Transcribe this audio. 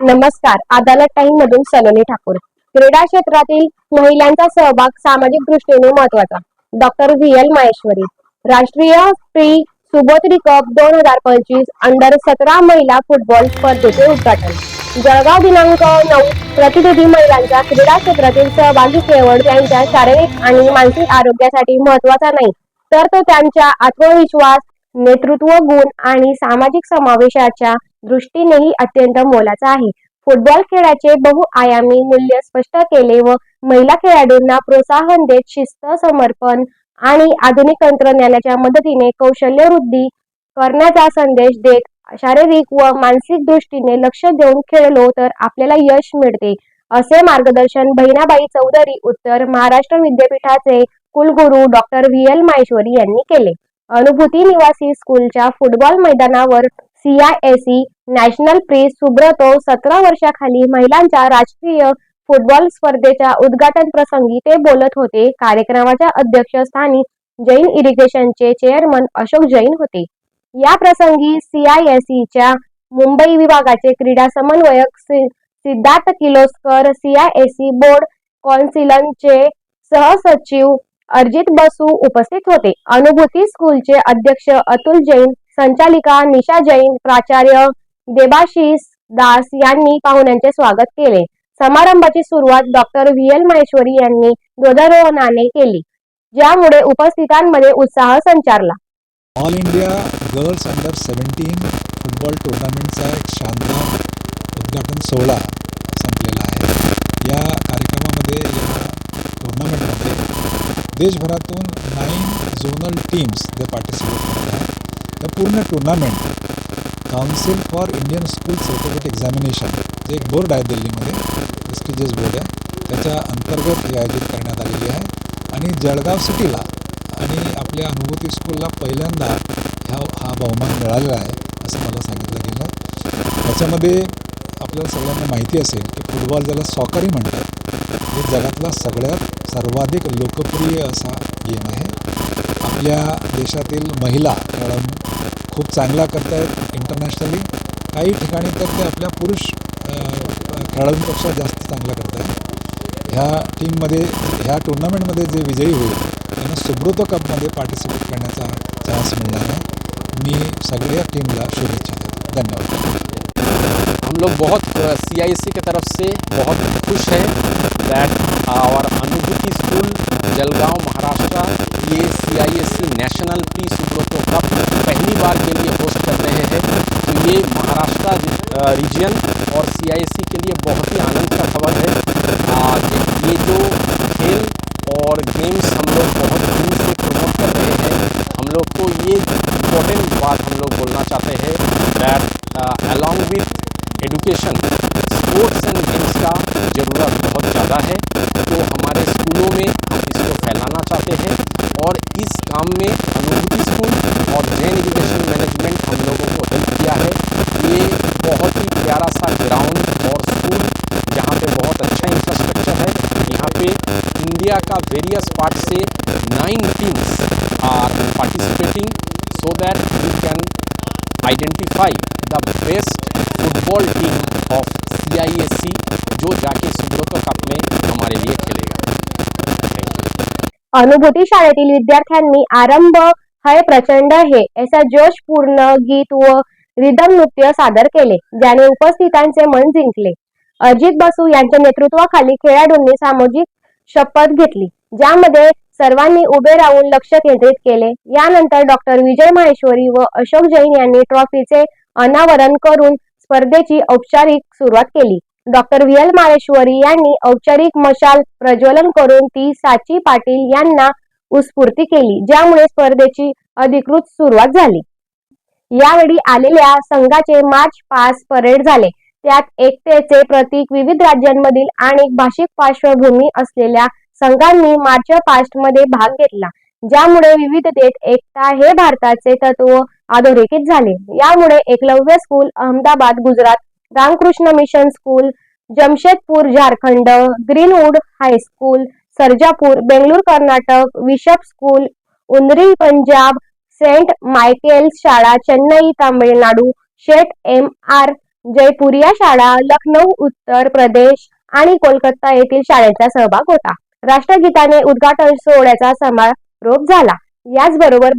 नमस्कार. अदालत टाइम मधून सलोनी ठाकूर. क्रीडा क्षेत्रातील महिलांचा सहभाग सामाजिक दृष्टीने महत्त्वाचा डॉक्टर व्ही एल माहेश्वरी. राष्ट्रीय स्त्री सुबोत्री कप दोन हजार पंचवीस अंडर सतरा महिला फुटबॉल स्पर्धेचे उद्घाटन. जळगाव दिनांक नऊ प्रतिनिधी महिलांचा क्रीडा क्षेत्रातील सहभागी केवळ त्यांच्या शारीरिक आणि मानसिक आरोग्यासाठी महत्त्वाचा नाही तर तो त्यांच्या आत्मविश्वास नेतृत्व गुण आणि सामाजिक समावेशाच्या दृष्टीनेही अत्यंत मोलाचा आहे. फुटबॉल खेळाचे बहुआयामी मूल्य स्पष्ट केले व महिला खेळाडूंना प्रोत्साहन देत शिस्त समर्पण आणि आधुनिक तंत्रज्ञानाच्या मदतीने कौशल्य वृद्धी करण्याचा संदेश देत शारीरिक व मानसिक दृष्टीने लक्ष देऊन खेळलो तर आपल्याला यश मिळते असे मार्गदर्शन बहिणाबाई चौधरी उत्तर महाराष्ट्र विद्यापीठाचे कुलगुरू डॉक्टर व्ही एल माहेश्वरी यांनी केले. अनुभूती निवासी स्कूलच्या फुटबॉल मैदानावर सीआयएसी नॅशनल प्रेस सुब्रतो सतरा वर्षाखाली महिलांच्या राष्ट्रीय फुटबॉल स्पर्धेच्या उद्घाटन प्रसंगी ते बोलत होते. कार्यक्रमाच्या अध्यक्षस्थानी जैन इरिगेशनचे चेअरमन अशोक जैन होते. या प्रसंगी सीआयएसीच्या मुंबई विभागाचे क्रीडा समन्वयक सि- सिद्धार्थ किलोस्कर सीआयएसी बोर्ड कौन्सिलनचे सहसचिव अर्जित बसू उपस्थित होते. अनुभूती स्कूलचे अध्यक्ष अतुल जैन संचालिका निशा जैन प्राचार्य देबाशिस दास यांनी पाहुण्यांचे स्वागत केले. समारंभाची सुरुवात डॉक्टर व्ही एल महेश्वरी यांनी ध्वजारोहणाने केली ज्यामुळे उपस्थितांमध्ये उत्साह संचारला. All India girls under seventeen football टुर्नामेंटचा एक शानदार उद्घाटन सोहळा देशभरातून नाईन झोनल टीम्स जे पार्टिसिपेट करत आहेत तर पूर्ण tournament Council for Indian School Certificate Examination जे एक बोर्ड आहे दिल्लीमध्ये प्रेस्टिजियस बोर्ड आहे. त्याच्या अंतर्गत ही आयोजित करण्यात आलेली आहे. आणि जळगाव सिटीला आणि आपल्या अनुभूती स्कूलला पहिल्यांदा ह्या हा बहुमान मिळालेला आहे असं मला सांगितलं गेलं. आहे त्याच्यामध्ये आपल्याला सगळ्यांना माहिती असेल की फुटबॉल ज्याला सॉकरही म्हणतात हे जगातला सगळ्यात सर्वाधिक लोकप्रिय असा गेम आहे. आपल्या देशातील महिला खेळाडू खूप चांगला करत आहेत इंटरनॅशनली काही ठिकाणी तर ते आपल्या पुरुष खेळाडूंपेक्षा जास्त चांगला करत आहेत ह्या टीममध्ये ह्या टुर्नामेंटमध्ये जे विजयी होईल त्यांना सुब्रतो कपमध्ये पार्टिसिपेट करण्याचा चान्स मिळणार आहे. मी सगळ्या टीमला शुभेच्छा देतो. धन्यवाद. हम लोग बहुत सी आई सी की तरफ से बहुत खुश हैं दैट आवर अनुभूति स्कूल जलगांव महाराष्ट्र ये C I S national pre Subroto cup पहली बार के लिए होस्ट कर रहे हैं। तो ये महाराष्ट्र रीजन और सी आई एस सी के लिए बहुत ही आनंद का खबर है। आ, ये जो खेल और गेम्स हम लोग बहुत दूर से प्रमोट कर रहे हैं हम लोग को ये इम्पोर्टेंट बात हम लोग बोलना चाहते हैं that along with education sports and games का ज़रूरत बहुत ज़्यादा है तो हमारे स्कूलों में हम इसको फैलाना चाहते हैं और इस काम में अनुभूति स्कूल और जैन एजुकेशन मैनेजमेंट हम लोगों को हेल्प किया है ये बहुत ही प्यारा सा ग्राउंड और स्कूल जहाँ पे बहुत अच्छा इंफ्रास्ट्रक्चर है यहाँ पे इंडिया का various part say nine teams are participating so that we can identify the best football team of C जो जाके सुब्रतो कप में हमारे लिए खेलेगा अनुभूती शाळेतील विद्यार्थ्यांनी आरंभ है प्रचंड हे असा जोशपूर्ण गीत व रिदम नृत्य सादर केले ज्याने उपस्थितांचे मन जिंकले. अजित बसू यांच्या नेतृत्वाखाली खेळाडूंनी सामाजिक शपथ घेतली ज्यामध्ये सर्वांनी उभे राहून लक्ष केंद्रित केले. यानंतर डॉक्टर विजय माहेश्वरी व अशोक जैन यांनी ट्रॉफीचे अनावरण करून स्पर्धेची औपचारिक सुरुवात केली. Doctor V. एल. माहेश्वरी यांनी औपचारिक मशाल प्रज्वलन करून ती साची पाटील यांना उत्स्फूर्ती केली ज्यामुळे स्पर्धेची अधिकृत सुरुवात झाली. यावेळी आलेल्या संघाचे मार्च पास परेड झाले. त्यात एकतेचे प्रतीक विविध राज्यांमधील आणि भाषिक पार्श्वभूमी असलेल्या संघांनी मार्च पास्टमध्ये भाग घेतला ज्यामुळे विविधतेत एकता हे भारताचे तत्व अधोरेखित झाले. यामुळे Eklavya school Ahmedabad Gujarat Ramakrishna mission school Jamshedpur Jharkhand Greenwood high school Sarjapur Bengaluru Karnataka Bishop school उनरी Punjab saint Michael's शाळा चेन्नई तामिळनाडू शेट एम आर जयपूर या शाळा लखनौ उत्तर प्रदेश आणि कोलकाता येथील शाळेचा सहभाग होता. राष्ट्रगीताने उद्घाटन सोहळ्याचा समारोप झाला. याचबरोबर